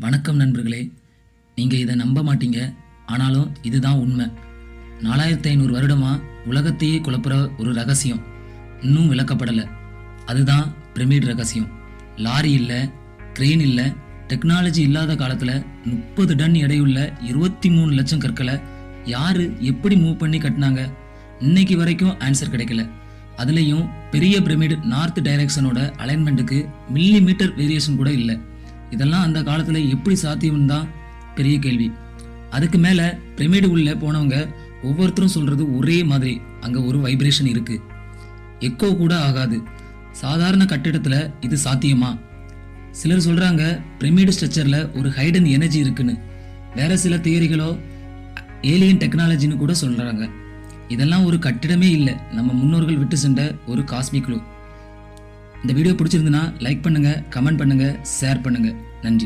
வணக்கம் நண்பர்களே. நீங்கள் இதை நம்ப மாட்டீங்க. ஆனாலும் இதுதான் உண்மை. நாலாயிரத்தி ஐநூறு வருடமாக உலகத்தையே குழப்புற ஒரு ரகசியம் இன்னும் விளக்கப்படலை. அதுதான் பிரமிட் ரகசியம். லாரி இல்லை கிரெயின் இல்லை டெக்னாலஜி இல்லாத காலத்தில் முப்பது டன் எடையுள்ள இருபத்தி மூணு லட்சம் கற்களை யார் எப்படி மூவ் பண்ணி கட்டினாங்க? இன்னைக்கு வரைக்கும் ஆன்சர் கிடைக்கல. அதுலேயும் பெரிய பிரமிடு நார்த் டைரக்ஷனோட அலைன்மெண்ட்டுக்கு மில்லி மீட்டர் வேரியேஷன் கூட இல்லை. இதெல்லாம் அந்த காலத்தில் எப்படி சாத்தியம் தான்? பெரிய கேள்வி. அதுக்கு மேலே பிரமிடு உள்ள போனவங்க ஒவ்வொருத்தரும் சொல்கிறது ஒரே மாதிரி. அங்கே ஒரு வைப்ரேஷன் இருக்குது எக்கோ கூட ஆகாது. சாதாரண கட்டிடத்தில் இது சாத்தியமா? சிலர் சொல்கிறாங்க பிரமிடு ஸ்ட்ரக்சரில் ஒரு ஹைடன் எனர்ஜி இருக்குன்னு. வேற சில தியரிகளோ ஏலியன் டெக்னாலஜின்னு கூட சொல்கிறாங்க இதெல்லாம் ஒரு கட்டிடமே இல்லை. நம்ம முன்னோர்கள் விட்டு சென்ற ஒரு காஸ்மிக் இந்த வீடியோ பிடிச்சிருந்துன்னா லைக் பண்ணுங்கள் கமெண்ட் பண்ணுங்கள் ஷேர் பண்ணுங்கள் நன்றி.